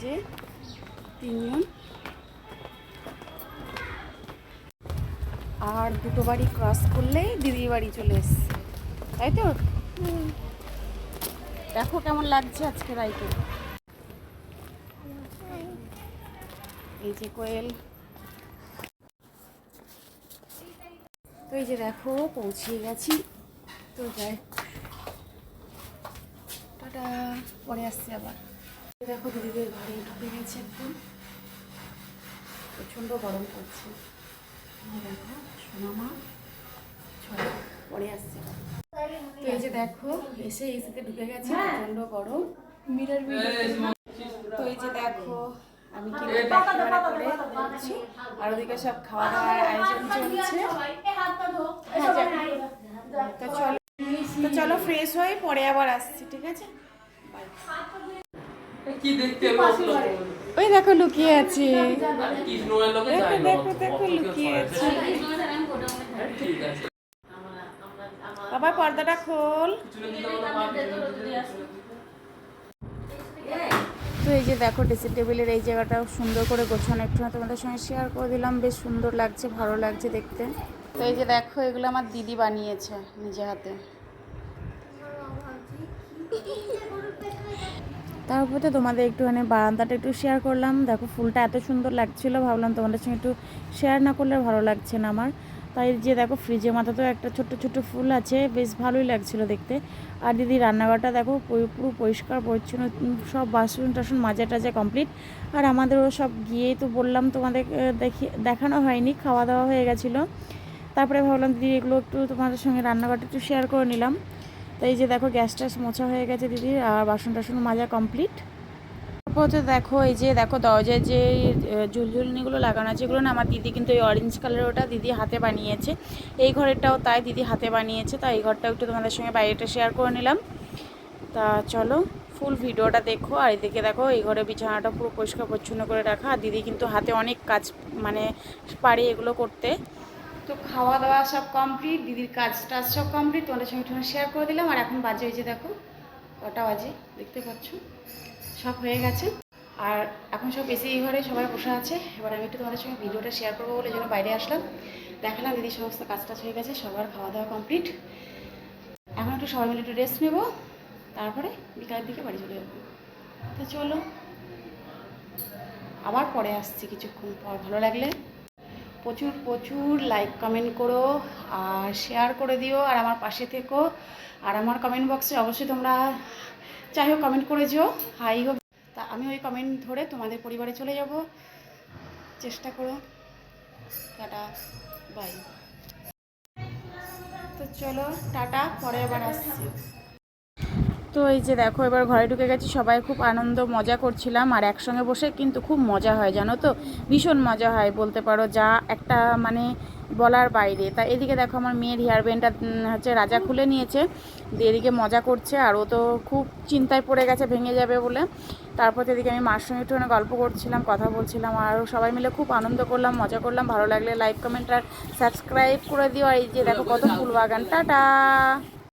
যে তিনজন। আর দুটো বাড়ি ক্রস করলেই দিদির বাড়ি চলে এসছে। তাই তো? দেখো কেমন লাগছে আজকে রাইতে। এই যে কোয়েল। তো এই যে দেখো পৌঁছে গেছি। তো যাই। টাটা পরে আসছে আবার। দেখো দিদিদের ঘরে ঢুকে গেছে একদম। প্রচণ্ড গরম পড়ছে। এই দেখো সোনামা চলো পরে আসছে। তো এই যে দেখো এসে এসিতে ঢুকে গেছে প্রচণ্ড গরম। মিরর তো এই যে দেখো আমি ক্যামেরা করে করছি আর ওদিকে সব খাওয়া দাওয়ার আয়োজন চলছে। হ্যাঁ, তো চলো তো চলো ফ্রেশ হয়ে পরে আবার আসছি ঠিক আছে. কি দেখতে ওই দেখো লুকিয়ে আছে। দেখো দেখো দেখো লুকিয়ে আছে। আছে। বাবা পর্দাটা খোল। তো এই যে দেখো ড্রেসিং টেবিলের এই জায়গাটা সুন্দর করে গোছানো। একটু না তোমাদের সঙ্গে শেয়ার করে দিলাম। বেশ সুন্দর লাগছে ভালো লাগছে দেখতে। তো এই যে দেখো এগুলো আমার দিদি বানিয়েছে নিজে হাতে। তারপর তো তোমাদের একটুখানি বারান্দাটা একটু শেয়ার করলাম। দেখো ফুলটা এত সুন্দর লাগছিল, ভাবলাম তোমাদের সঙ্গে একটু শেয়ার না করলে ভালো লাগছে না আমার। তাই যে দেখো ফ্রিজের মাথাতেও একটা ছোট্ট ছোট্ট ফুল আছে, বেশ ভালোই লাগছিল দেখতে। আর দিদি রান্নাঘরটা দেখো পুরো পুরো পরিষ্কার, পরিচ্ছন্ন সব বাসন টাসন মাজা টাজা কমপ্লিট আর আমাদেরও সব গিয়েই তো বললাম তোমাদের দেখি, দেখানো হয়নি, খাওয়া দাওয়া হয়ে গেছিল। তারপরে ভাবলাম দিদি এগুলো একটু তোমাদের সঙ্গে রান্নাঘরটা একটু শেয়ার করে নিলাম। তো এই যে দেখো গ্যাস ট্যাস মোছা হয়ে গেছে দিদির আর বাসন টাসন মাজা কমপ্লিট। তারপর দেখো এই যে দেখো দরজায় যে ঝুলঝুলনিগুলো লাগানো আছে, এগুলো না আমার দিদি কিন্তু এই অরেঞ্জ কালারের ওটা দিদি হাতে বানিয়েছে। এই ঘরেরটাও তাই দিদি হাতে বানিয়েছে, তাই এই ঘরটাও একটু তোমাদের সঙ্গে বাইরেটা শেয়ার করে নিলাম। তা চলো ফুল ভিডিওটা দেখো, আর এদিকে দেখো এই ঘরে বিছানাটা পুরো পরিষ্কার পরিচ্ছন্ন করে রাখা, আর দিদি কিন্তু হাতে অনেক কাজ মানে পারে এগুলো করতে। তো খাওয়া দাওয়া সব কমপ্লিট দিদির কাজ টাজ সব কমপ্লিট তোমাদের সঙ্গে একটু শেয়ার করে দিলাম। আর এখন বাজে হয়েছে দেখো, কটা বাজে, দেখতে পাচ্ছ? সব হয়ে গেছে। আর এখন সব এসি এই ঘরে সবাই বসে আছে। এবার আমি একটু তোমাদের সঙ্গে ভিডিওটা শেয়ার করব বলে জন্য বাইরে আসলাম। দেখালাম দিদির সমস্ত কাজ টাজ হয়ে গেছে, সবার খাওয়া দাওয়া কমপ্লিট এখন একটু সবাই মিলে একটু রেস্ট নেব। তারপরে বিকালের দিকে বাড়ি চলে যাব। তো চলো, আবার পরে আসছি কিছুক্ষণ পর, ভালো লাগলে। প্রচুর প্রচুর লাইক কমেন্ট করো, আর শেয়ার করে দিও, আর আমার পাশে থেকো। আর আমার কমেন্ট বক্সে অবশ্যই তোমরা যাই হোক কমেন্ট করে যেও। হাই হোক তা আমি ওই কমেন্ট ধরে তোমাদের পরিবারে চলে যাব। চেষ্টা করো। টাটা বাই তো চলো, টাটা, পরে আবার আসছি। তো এই যে দেখো, এবার ঘরে ঢুকে গেছি, সবাই খুব আনন্দ, মজা করছিলাম আর একসঙ্গে বসে কিন্তু খুব মজা হয়, জানো তো? ভীষণ মজা হয়, বলতে পারো যা একটা মানে বলার বাইরে। তা এদিকে দেখো আমার মেয়ের হেয়ার ব্যান্ডটা হচ্ছে রাজা খুলে নিয়েছে, দিয়ে এদিকে মজা করছে আর ও তো খুব চিন্তায় পড়ে গেছে, ভেঙে যাবে বলে। তারপর এদিকে আমি মার সঙ্গে একটু গল্প করছিলাম, কথা বলছিলাম আর সবাই মিলে খুব আনন্দ করলাম, মজা করলাম। ভালো লাগলে লাইক কমেন্ট আর সাবস্ক্রাইব করে দিও। আর এই যে দেখো কত ফুল বাগান টাটা!